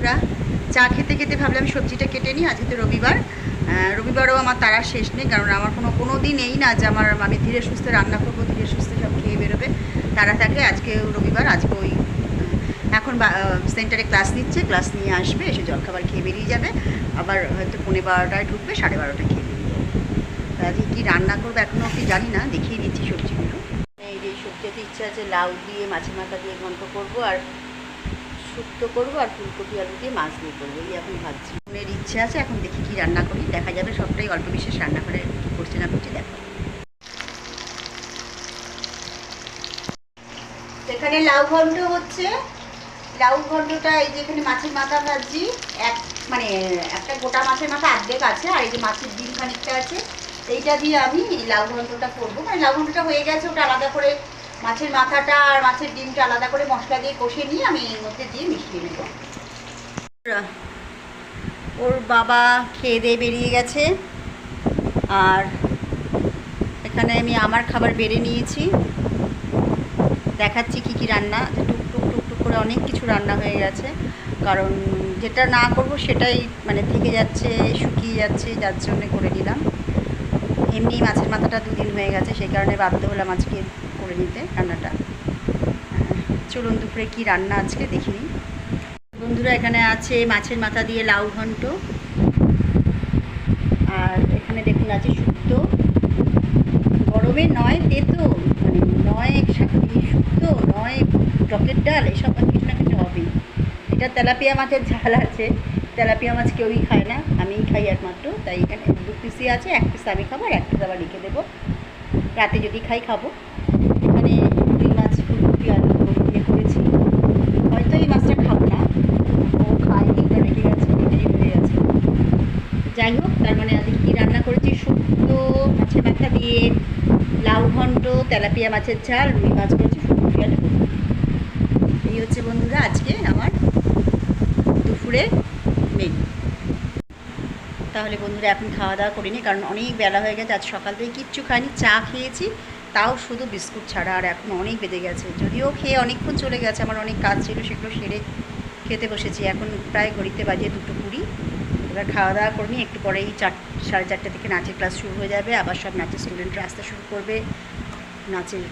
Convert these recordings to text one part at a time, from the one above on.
বন্ধুরা চা খেতে খেতে ভাবলাম সবজিটা কেটে নিই, আজকে তো রবিবার। রবিবারও আমার তারা শেষ নেই, কারণ আমার কোনো কোনো দিন এই না যে আমার আমি ধীরে সুস্থে রান্না করব, ধীরে সুস্থে সব খেয়ে বেরোবে। তারা থাকলে আজকে রবিবার, আজকে ওই এখন সেন্টারে ক্লাস নিচ্ছে, ক্লাস নিয়ে আসবে, এসে জলখাবার খেয়ে বেরিয়ে যাবে। আবার হয়তো পৌনে বারোটায় ঢুকবে, সাড়ে বারোটায় খেয়ে বেরিয়ে যাবে। আজকে কী রান্না করব এখনও অব্দি জানি না, দেখিয়ে দিচ্ছি সবজিগুলো। এই যে সবজিতে ইচ্ছা আছে লাউ দিয়ে, মাছের মাথা দিয়ে ঘন্ট করব, আর শুক্তো করব আর ফুলকপি, আলু দিয়ে মাছ দিয়ে করব, এই এখন ভাবছি। মনের ইচ্ছে আছে, এখন দেখি কি রান্না করি, দেখা যাবে সবটাই অল্প বিশেষ রান্না করে কী করছে না করছে, দেখো। এখানে লাউ ঘন্ট হচ্ছে। লাউ ঘন্টটা এই যে এখানে মাছের মাথা ভাজি, এক মানে একটা গোটা মাছের মাথা অর্ধেক আছে, আর এই যে মাছের ডিম খানিকটা আছে। এইটা দিয়ে আমি লাউ ঘন্টটা করব। মানে লাউ ঘন্টটা হয়ে গেছে, ওটা আলাদা করে মাছের মাথাটা আর মাছের ডিমটা আলাদা করে মশলা দিয়ে কষে নিয়ে আমি এর মধ্যে দিয়ে মিশিয়ে নেব। ওর বাবা খেয়ে দিয়ে বেরিয়ে গেছে। আর এখানে আমি আমার খাবার বেড়ে নিয়েছি। দেখাচ্ছি কি কি রান্না। টুক টুক টুক টুক করে অনেক কিছু রান্না হয়ে গেছে। কারণ যেটা না করব সেটাই মানে থেকে যাচ্ছে, শুকিয়ে যাচ্ছে, যার জন্যে করে নিলাম। এমনি মাছের মাথাটা দুদিন হয়ে গেছে, সেই কারণে বাধ্য হলাম আজকে করে নিতে রান্নাটা। চলুন দুপুরে কি রান্না আজকে দেখি নিই। বন্ধুরা, এখানে আছে মাছের মাথা দিয়ে লাউ ঘন্ট। আর এখানে দেখুন আছে শুক্তো। গরমে নয় তেতো মানে নয় শুক্তো, নয় টকের ডাল, এসব কিছু না কিছু হবেই। এটা তেলাপিয়া মাছের ঝাল আছে। তেলাপিয়া মাছ কেউই খায় না, আমিই খাই একমাত্র, তাই এখানে দু পিসই আছে, এক পিস আমি খাব আর এক পিস আবার রেখে দেবো। রাতে যদি খাই, খাব। এখানে রুই মাছ, ফুলকপি আলু দিয়ে করেছি। হয়তো এই মাছটা খাব না, ও খায়নি এটা রেখে গেছে, এটাই হয়ে গেছে। যাই হোক, তার মানে আজকে কী রান্না করেছি? শুক্তো মাছের মাথা দিয়ে লাউ ঘন্ট, তেলাপিয়া মাছের ঝাল, রুই মাছ করেছি, ফুলকপি আলু এই হচ্ছে বন্ধুরা, আজকে আমার দুপুরে মেনু তাহলে বন্ধুরা, এখন খাওয়া দাওয়া করিনি, কারণ অনেক বেলা হয়ে গেছে, আজ সকাল থেকে কিচ্ছু খাইনি, চা খেয়েছি, তাও শুধু বিস্কুট ছাড়া, আর এখন অনেক বেজে গেছে। যদিও খেয়ে অনেকক্ষণ চলে গেছে, আমার অনেক কাজ ছিল, সেগুলো সেরে খেতে বসেছি। এখন প্রায় ঘড়িতে বাজে দুটো কুড়ি, এবার খাওয়া দাওয়া করিনি, একটু পরেই চার, সাড়ে চারটে থেকে নাচের ক্লাস শুরু হয়ে যাবে, আবার সব নাচের স্টুডেন্টরা আসতে শুরু করবে, নাচের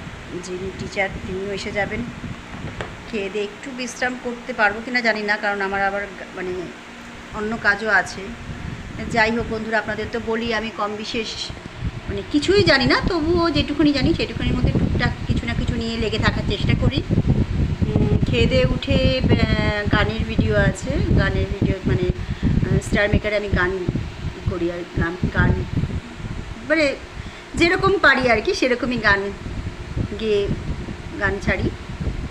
যিনি টিচার, তিনিও এসে যাবেন। খেয়ে দিয়ে একটু বিশ্রাম করতে পারব কিনা জানি না, কারণ আমার আবার মানে অন্য কাজও আছে। যাই হোক বন্ধুরা, আপনাদের তো বলি, আমি কম বিশেষ মানে কিছুই জানি না, তবুও যেটুকুনি জানি সেটুকুনির মধ্যে টুকটাক কিছু না কিছু নিয়ে লেগে থাকার চেষ্টা করি। খেয়ে উঠে গানের ভিডিও আছে। গানের ভিডিও মানে স্টার মেকারে আমি গান করি আর গান গান। মানে যেরকম পারি আর কি, সেরকমই গান গেয়ে গান ছাড়ি।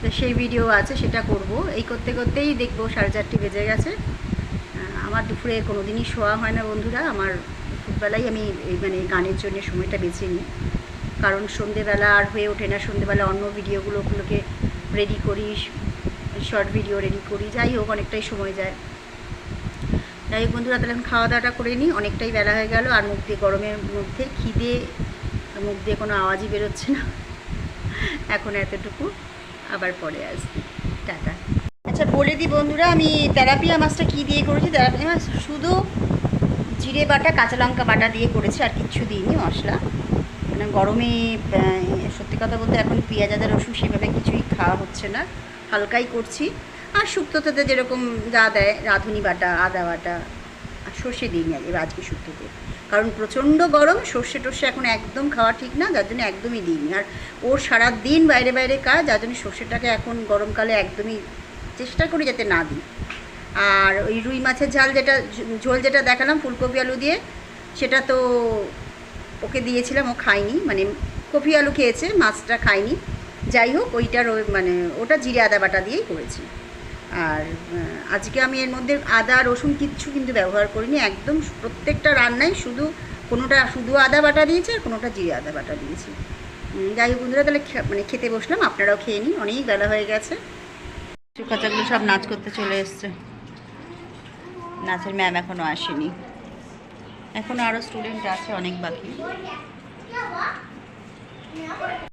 তো সেই ভিডিও আছে, সেটা করব। এই করতে করতেই দেখব সাড়ে চারটে বেজে গেছে। আমার দুপুরে কোনো দিনই শোয়া হয় না বন্ধুরা। আমার দুপুরবেলায় আমি এই মানে গানের জন্য সময়টা বেছে নিই। কারণ সন্ধেবেলা আর হয়ে ওঠে না। সন্ধেবেলা অন্য ভিডিওগুলো ওগুলোকে রেডি করি শর্ট ভিডিও রেডি করি। যাই হোক, অনেকটাই সময় যায়। যাই হোক বন্ধুরা, তাহলে এখন খাওয়া দাওয়াটা করে নিই। অনেকটাই বেলা হয়ে গেল আর মুখ দিয়ে গরমের মধ্যে খিদে, মুখ দিয়ে কোনো আওয়াজই বেরোচ্ছে না। এখন এতটুকু। আবার পরে আসবি টাটা। আচ্ছা বলে দিই বন্ধুরা, আমি তেলাপিয়া মাছটা কী দিয়ে করেছি? তেলাপিয়া মাছ শুধু জিরে বাটা, কাঁচা লঙ্কা বাটা দিয়ে করেছি, আর কিচ্ছু দিইনি মশলা। মানে গরমে সত্যি কথা বলতে এখন পেঁয়াজ আদা রসুন সেভাবে কিছুই খাওয়া হচ্ছে না। হালকাই করছি। আর শুক্তোতে যেরকম যা দেয়, রাঁধুনি বাটা, আদা বাটা, আর সর্ষে দিইনি আজ, এবার আজকে শুক্তোতে। কারণ প্রচণ্ড গরম, সর্ষে টর্ষে এখন একদম খাওয়া ঠিক না, যার জন্য একদমই দিইনি। আর ওর সারা দিন বাইরে বাইরে কাজ, যার জন্য সর্ষেটাকে এখন গরমকালে একদমই চেষ্টা করি যাতে না দিই। আর ওই রুই মাছের ঝাল যেটা, ঝোল যেটা দেখালাম, ফুলকপি আলু দিয়ে, সেটা তো ওকে দিয়েছিলাম, ও খায়নি। মানে কপি আলু খেয়েছে, মাছটা খায়নি। যাই হোক, ওইটার ওই মানে ওটা জিরে আদা বাটা দিয়েই করেছি। আর আজকে আমি এর মধ্যে আদা, রসুন কিচ্ছু কিন্তু ব্যবহার করিনি। একদম প্রত্যেকটা রান্নায় শুধু কোনোটা, শুধু আদা বাটা দিয়েছে আর কোনোটা জিরে আদা বাটা দিয়েছি। যাই হোক বন্ধুরা, তাহলে মানে খেতে বসলাম। আপনারাও খেয়ে নিন। অনেক বেলা হয়ে গেছে। বাচ্চাগুলো সব নাচ করতে চলে এসছে। নাচের ম্যাম এখনও আসেনি। এখনও আরও স্টুডেন্ট আছে, অনেক বাকি।